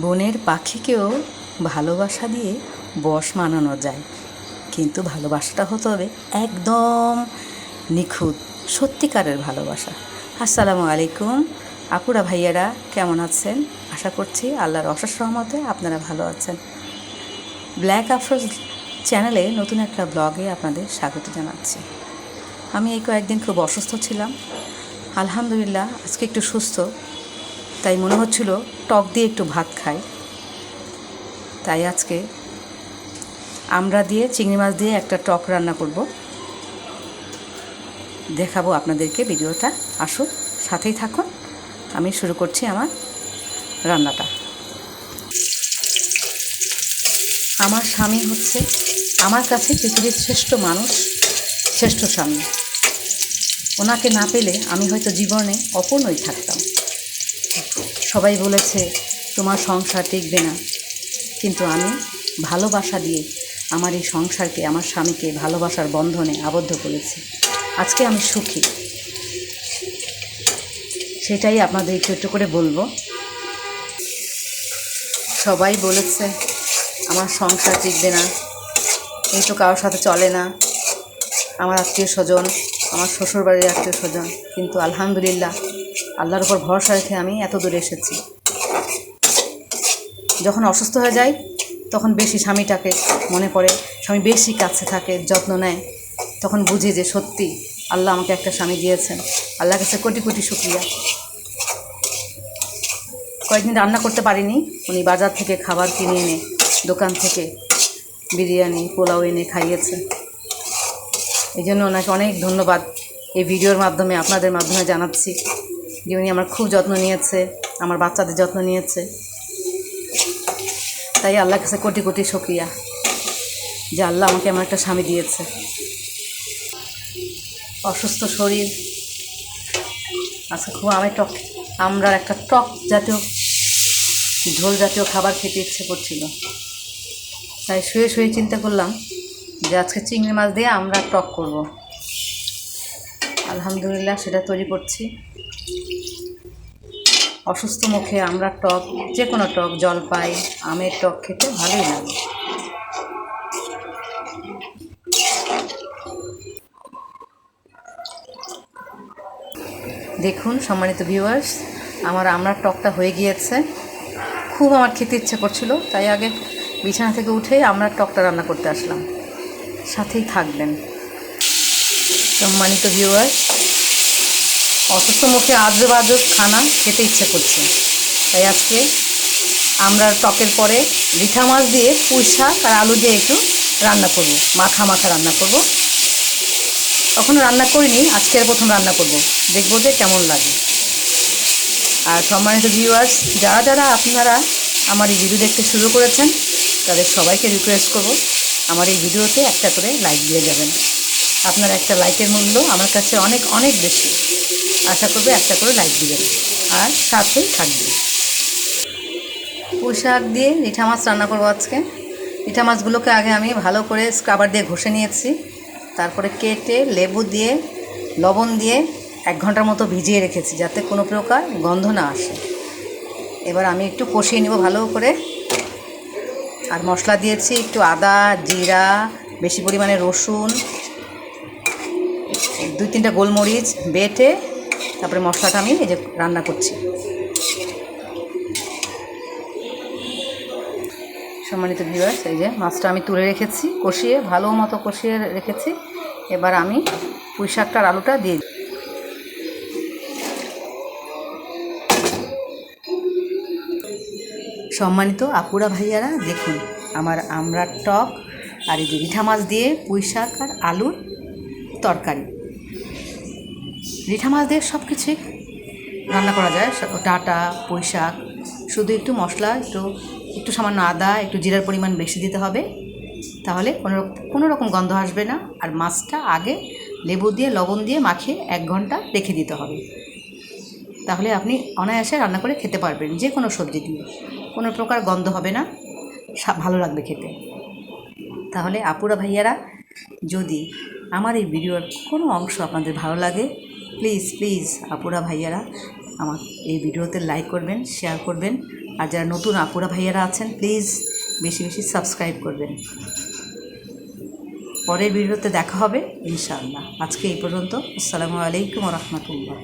বনের পাখিকেও ভালোবাসা দিয়ে বশ মানানো যায়। কিন্তু ভালোবাসাটা হতে হবে একদম নিখুঁত, সত্যিকারের ভালোবাসা। আসসালামু আলাইকুম। আপুরা, ভাইয়ারা কেমন আছেন? আশা করছি আল্লাহর অশেষ রহমতে আপনারা ভালো আছেন। ব্ল্যাক আফরোজ চ্যানেলে নতুন একটা ব্লগে আপনাদের স্বাগত জানাচ্ছি। আমি এই কয়েকদিন খুব অসুস্থ ছিলাম। আলহামদুলিল্লাহ, আজকে একটু সুস্থ। তাই মনে হচ্ছিল টক দিয়ে একটু ভাত খাই। তাই আজকে আমরা দিয়ে চিংড়ি মাছ দিয়ে একটা টক রান্না করব। দেখাবো আপনাদেরকে ভিডিওটা। আসুন, সাথেই থাকুন। আমি শুরু করছি আমার রান্নাটা। আমার স্বামী হচ্ছে, আমার কাছে পৃথিবীর শ্রেষ্ঠ মানুষ, শ্রেষ্ঠ স্বামী। ওনাকে না পেলে আমি হয়তো জীবনে অপূর্ণই থাকতাম। সবাই বলেছে, তোমার সংসার টিকবে না। কিন্তু আমি ভালোবাসা দিয়ে আমার এই সংসারকে, আমার স্বামীকে ভালোবাসার বন্ধনে আবদ্ধ করেছি। আজকে আমি সুখী। সেটাই আপনাদের একটু একটু করে বলব। সবাই বলেছে, আমার সংসার টিকবে না। এই তো কারোর সাথে চলে না। আমার আত্মীয় স্বজন, আমার শ্বশুরবাড়ির আত্মীয় স্বজন। কিন্তু আলহামদুলিল্লাহ আল্লাহর উপর ভরসা রেখে আমি এত দূরে এসেছি। যখন অসুস্থ হয়ে যাই তখন বেশি স্বামীটাকে মনে পড়ে স্বামী বেশি কাছে থাকে, যত্ন নেয়। তখন বুঝি যে সত্যি আল্লাহ আমাকে একটা স্বামী দিয়েছেন। আল্লাহ কাছে কোটি কোটি শুক্রিয়া। কয়েকদিন রান্না করতে পারিনি। উনি বাজার থেকে খাবার কিনে এনে, দোকান থেকে বিরিয়ানি, পোলাও এনে খাইয়েছে। এই জন্য ওনাকে অনেক ধন্যবাদ। এই ভিডিওর মাধ্যমে, আপনাদের মাধ্যমে জানাচ্ছি। যে উনি আমার খুব যত্ন নিয়েছে, আমার বাচ্চাদের যত্ন নিয়েছে। তাই আল্লাহর কাছে কোটি কোটি শুক্রিয়া যে আল্লাহ আমাকে আমার একটা স্বামী দিয়েছে। অসুস্থ শরীর আচ্ছা খুব আমি টক আমরা একটা টক জাতীয়, ঝোল জাতীয় খাবার খেতে ইচ্ছে করছিল। তাই শুয়ে শুয়ে চিন্তা করলাম যে আজকে চিংড়ি মাছ দিয়ে আমরা টক করব। আলহামদুলিল্লাহ সেটা তৈরি করছি। অসুস্থ মুখে আমরা টক, যে কোনো টক, জল পাই, আমের টক খেতে ভালোই লাগে। দেখুন, সম্মানিত ভিউয়ার্স আমার আমরা টকটা হয়ে গিয়েছে। খুব আমার খেতে ইচ্ছে করছিল, তাই আগে বিছানা থেকে উঠেই আমরা টকটা রান্না করতে আসলাম। সাথেই থাকবেন। সম্মানিত ভিউয়ার্স অসুস্থ মুখে আজব আজব খানা খেতে ইচ্ছে করছে। তাই আজকে আমরা টকের পরে রিঠা মাছ দিয়ে পুঁই শাক আর আলু দিয়ে একটু রান্না করব, মাখা মাখা রান্না করব। কখনো রান্না করিনি আজকের প্রথম রান্না করব। দেখব যে কেমন লাগে। আর সম্মানিত ভিউয়ার্স যারা যারা আপনারা আমার এই ভিডিও দেখতে শুরু করেছেন, তাদের সবাইকে রিকোয়েস্ট করব আমার এই ভিডিওতে একটা করে লাইক দিয়ে যাবেন। আপনার একটা লাইকের মূল্য আমার কাছে অনেক অনেক বেশি। আশা করব, একটা করে লাইক দিবেন। আর সাথেই থাকবে। পোশাক দিয়ে রিঠা মাছ রান্না করব আজকে। রিঠা মাছগুলোকে আগে আমি ভালো করে স্ক্রাবার দিয়ে ঘষে নিয়েছি। তারপরে কেটে লেবু দিয়ে, লবণ দিয়ে এক ঘণ্টার মতো ভিজিয়ে রেখেছি যাতে কোনো প্রকার গন্ধ না আসে। এবার আমি একটু কষিয়ে নেব ভালো করে। আর মশলা দিয়েছি একটু আদা, জিরা, বেশি পরিমাণে রসুন, দুই তিনটা গোলমরিচ বেটে তারপরে মশলাটা আমি এই যে রান্না করছি। সম্মানিত ভিউয়ার্স এই যে মাছটা আমি তুলে রেখেছি, কষিয়ে ভালো মতো কষিয়ে রেখেছি। এবার আমি পুঁই শাকটার আলুটা দিয়ে। সম্মানিত আপুরা ভাইয়ারা, দেখুন আমার আমরা টক আর এই যে রিঠা মাছ দিয়ে পুঁই শাক আর আলুর তরকারি। রিঠা মাছ দিয়ে সব কিছুই রান্না করা যায়। ডাঁটা পুঁই শাক শুধু একটু মশলা, একটু একটু সামান্য আদা, একটু জিরার পরিমাণ বেশি দিতে হবে। তাহলে কোনো কোনো রকম গন্ধ আসবে না। আর মাছটা আগে লেবু দিয়ে, লবণ দিয়ে মাখিয়ে এক ঘণ্টা রেখে দিতে হবে। তাহলে আপনি অনায়াসে রান্না করে খেতে পারবেন যে কোনো সবজি দিয়ে। কোনো প্রকার গন্ধ হবে না। ভালো লাগবে খেতে। তাহলে আপুরা ভাইয়ারা, যদি আমার এই ভিডিওর কোনো অংশ আপনাদের ভালো লাগে প্লিজ প্লিজ আপুরা ভাইয়ারা, আমার এই ভিডিওতে লাইক করবেন শেয়ার করবেন। আর যারা নতুন আপুরা ভাইয়ারা আছেন প্লিজ বেশি বেশি সাবস্ক্রাইব করবেন। পরের ভিডিওতে দেখা হবে, ইনশাআল্লাহ। আজকে এই পর্যন্ত, আসসালামু আলাইকুম রহমতুল্লাহ।